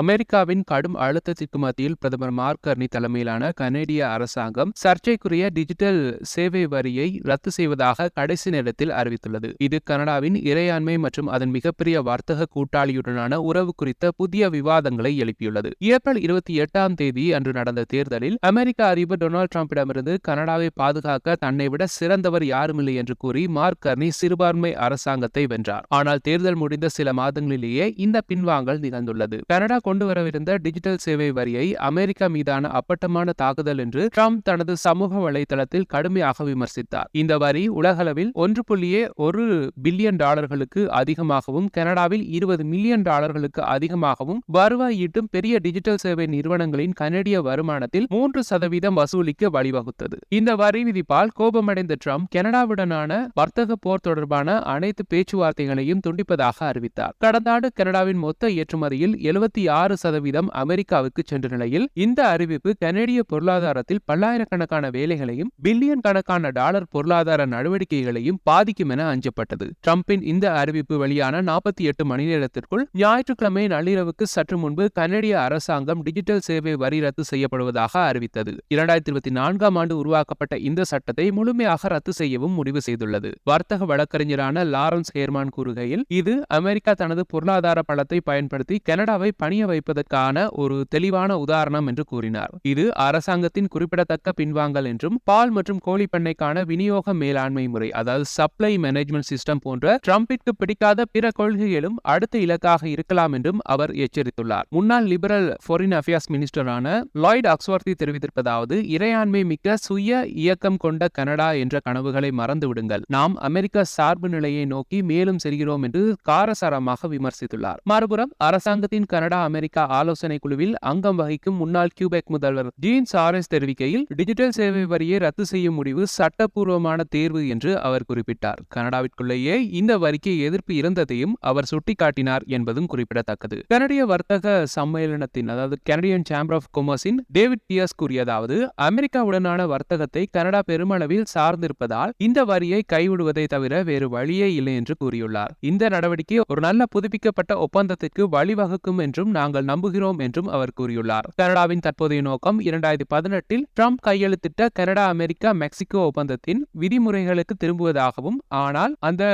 அமெரிக்காவின் கடும் அழுத்தத்திற்கு மத்தியில் பிரதமர் மார்க் கர்னி தலைமையிலான கனேடிய அரசாங்கம் சர்ச்சைக்குரிய டிஜிட்டல் சேவை வரியை ரத்து செய்வதாக கடைசி நேரத்தில் அறிவித்துள்ளது. இது கனடாவின் இறையாண்மை மற்றும் அதன் மிகப்பெரிய வர்த்தக கூட்டாளியுடனான உறவு குறித்த புதிய விவாதங்களை எழுப்பியுள்ளது. ஏப்ரல் இருபத்தி எட்டாம் தேதி அன்று நடந்த தேர்தலில் அமெரிக்க அதிபர் டொனால்டு டிரம்பிடமிருந்து கனடாவை பாதுகாக்க தன்னை விட சிறந்தவர் யாருமில்லை என்று கூறி மார்க் கர்னி சிறுபான்மை அரசாங்கத்தை வென்றார். ஆனால் தேர்தல் முடிந்த சில மாதங்களிலேயே இந்த பின்வாங்கல் நிகழ்ந்துள்ளது. கனடா கொண்டு வரவிருந்த டிஜிட்டல் சேவை வரியை அமெரிக்கா மீதான அப்பட்டமான தாக்குதல் என்று ட்ரம்ப் தனது சமூக வலைதளத்தில் கடுமையாக விமர்சித்தார். இந்த வரி உலகளவில் ஒன்று புள்ளியே ஒரு பில்லியன் டாலர்களுக்கு அதிகமாகவும் கனடாவில் இருபது மில்லியன் டாலர்களுக்கு அதிகமாகவும் வருவாய் ஈட்டும் பெரிய டிஜிட்டல் சேவை நிறுவனங்களின் கனடிய வருமானத்தில் மூன்று சதவீதம் வசூலிக்க வழிவகுத்தது. இந்த வரி விதிப்பால் கோபமடைந்த ட்ரம்ப் கனடாவுடனான வர்த்தக போர் தொடர்பான அனைத்து பேச்சுவார்த்தைகளையும் துண்டிப்பதாக அறிவித்தார். கடந்த ஆண்டு கனடாவின் மொத்த ஏற்றுமதியில் எழுபத்தி ஆறு சதவீதம் அமெரிக்காவுக்கு சென்ற நிலையில் இந்த அறிவிப்பு கனடிய பொருளாதாரத்தில் பல்லாயிரக்கணக்கான வேலைகளையும் பில்லியன் கணக்கான டாலர் பொருளாதார நடவடிக்கைகளையும் பாதிக்கும் என அஞ்சப்பட்டது. டிரம்பின் இந்த அறிவிப்பு வெளியான நாற்பத்தி எட்டு மணி நேரத்திற்குள் ஞாயிற்றுக்கிழமை நள்ளிரவுக்கு சற்று முன்பு கனடிய அரசாங்கம் டிஜிட்டல் சேவை வரி ரத்து செய்யப்படுவதாக அறிவித்தது. இரண்டாயிரத்தி இருபத்தி நான்காம் ஆண்டு உருவாக்கப்பட்ட இந்த சட்டத்தை முழுமையாக ரத்து செய்யவும் முடிவு செய்துள்ளது. வர்த்தக வழக்கறிஞரான லாரன்ஸ் ஹேர்மான் கூறுகையில் இது அமெரிக்கா தனது பொருளாதார பலத்தை பயன்படுத்தி கனடாவை பணி பணிய வைப்பதற்கான ஒரு தெளிவான உதாரணம் என்று கூறினார். இது அரசாங்கத்தின் குறிப்பிடத்தக்க பின்வாங்கல் என்றும் பால் மற்றும் கோழி பண்ணைக்கான விநியோக மேலாண்மை முறை அதாவது சப்ளை மேனேஜ்மெண்ட் சிஸ்டம் போன்ற ட்ரம்பிற்கு பிடிக்காத பிற கொள்கைகளும் அடுத்த இலக்காக இருக்கலாம் என்றும் அவர் எச்சரித்துள்ளார். முன்னாள் லிபரல் ஃபாரின் அஃபேர்ஸ் மினிஸ்டரான லாய்ட் அக்ஸ்வர்த்தி தெரிவித்திருப்பதாவது இறையாண்மை மிக்க சுய இயக்கம் கொண்ட கனடா என்ற கனவுகளை மறந்துவிடுங்கள். நாம் அமெரிக்க சார்பு நிலையை நோக்கி மேலும் செல்கிறோம் என்று காரசாரமாக விமர்சித்துள்ளார். மறுபுறம் அரசாங்கத்தின் கனடா அமெரிக்கா ஆலோசனை குழுவில் அங்கம் வகிக்கும் முன்னாள் கியூபெக் முதல்வர் ஜீன் சாரஸ் தெரிவிக்கையில் டிஜிட்டல் சேவை வரியை ரத்து செய்யும் முடிவு சட்டப்பூர்வமான தேர்வு என்று அவர் குறிப்பிட்டார். கனடாவிற்குள்ளேயே இந்த வரிக்கு எதிர்ப்பு இருந்ததையும் அவர் சுட்டிக்காட்டினார் என்பதும் குறிப்பிடத்தக்கது. கனடிய வர்த்தக சம்மேளனத்தின் அதாவது கனடியன் சேம்பர் ஆஃப் கொமர்ஸின் டேவிட் பியர்ஸ் கூறியதாவது அமெரிக்காவுடனான வர்த்தகத்தை கனடா பெருமளவில் சார்ந்திருப்பதால் இந்த வரியை கைவிடுவதை தவிர வேறு வழியே இல்லை என்று கூறியுள்ளார். இந்த நடவடிக்கை ஒரு நல்ல புதுப்பிக்கப்பட்ட ஒப்பந்தத்திற்கு வழிவகுக்கும் என்றும் நாங்கள் நம்புகிறோம் என்றும் அவர் கூறியுள்ளார். கனடாவின் தற்போதைய நோக்கம் இரண்டாயிரத்தி பதினெட்டில் ட்ரம்ப் கையெழுத்திட்ட கனடா அமெரிக்கா மெக்சிகோ ஒப்பந்தத்தின் விதிமுறைகளுக்கு திரும்புவதாகவும் ஆனால் அந்த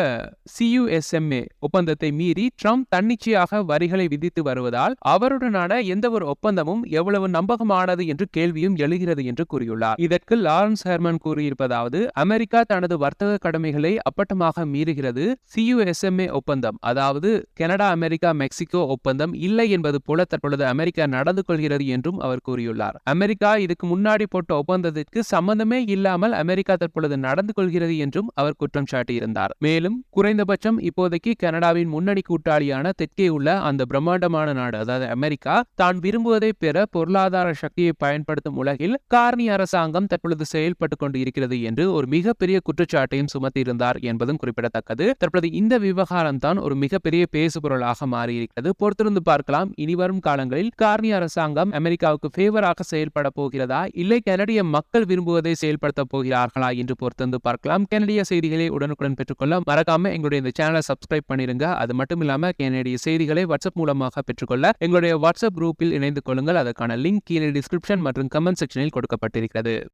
சியுஎஸ்எம்ஏ ஒப்பந்தத்தை மீறி ட்ரம்ப் தன்னிச்சையாக வரிகளை விதித்து வருவதால் அவருடனான எந்த ஒரு ஒப்பந்தமும் எவ்வளவு நம்பகமானது என்று கேள்வியும் எழுகிறது என்று கூறியுள்ளார். இதற்கு லாரன்ஸ் ஹெர்மன் கூறியிருப்பதாவது அமெரிக்கா தனது வர்த்தக கடமைகளை அப்பட்டமாக மீறுகிறது சியுஎஸ்எம்ஏ ஒப்பந்தம். அதாவது கனடா அமெரிக்கா மெக்சிகோ ஒப்பந்தம் இல்லை என்பது கொள்வது போல தற்பொழுது அமெரிக்கா நடந்து கொள்கிறது என்றும் அவர் கூறியுள்ளார். அமெரிக்கா இதுக்கு முன்னாடி போட்ட ஒப்பந்தத்திற்கு சம்பந்தமே இல்லாமல் அமெரிக்கா தற்பொழுது நடந்து கொள்கிறது என்றும் அவர் குற்றம் சாட்டியிருந்தார். மேலும் குறைந்தபட்சம் இப்போதைக்கு கனடாவின் முன்னணி கூட்டாளியான தெற்கே உள்ள அந்த பிரம்மாண்டமான நாடு அதாவது அமெரிக்கா தான் விரும்புவதை பெற பொருளாதார சக்தியை பயன்படுத்தும் உலகில் கார்னி அரசாங்கம் தற்பொழுது செயல்பட்டுக் கொண்டு இருக்கிறது என்று ஒரு மிகப்பெரிய குற்றச்சாட்டையும் சுமத்தியிருந்தார் என்பதும் குறிப்பிடத்தக்கது. தற்பொழுது இந்த விவகாரம் தான் ஒரு மிகப்பெரிய பேசுபொருளாக மாறியிருக்கிறது. பொறுத்திருந்து பார்க்கலாம். இனிவரும் காலங்களில் கார்னி அரசாங்கம் அமெரிக்காவுக்கு ஃபேவராக செயல்பட போகிறதா? இல்லை கனடிய மக்கள் விரும்புவதை செயல்படுத்த போகிறார்களா? என்று பொறுத்திருந்து பார்க்கலாம். கனடிய செய்திகளை உடனுக்குடன் பெற்றுக்கொள்ள மறக்காம எங்களுடைய இந்த சேனலை சப்ஸ்கிரைப் பண்ணிருங்க. அது மட்டும் இல்லாம கனடிய செய்திகளை வாட்ஸ்அப் மூலமாக பெற்றுக்கொள்ள எங்களுடைய வாட்ஸ்அப் குரூப்பில் இணைந்து கொள்ளுங்கள். அதற்கான லிங்க் கீழே டிஸ்கிரிப்ஷன் மற்றும் கமெண்ட் செக்ஷனில் கொடுக்கப்பட்டிருக்கிறது.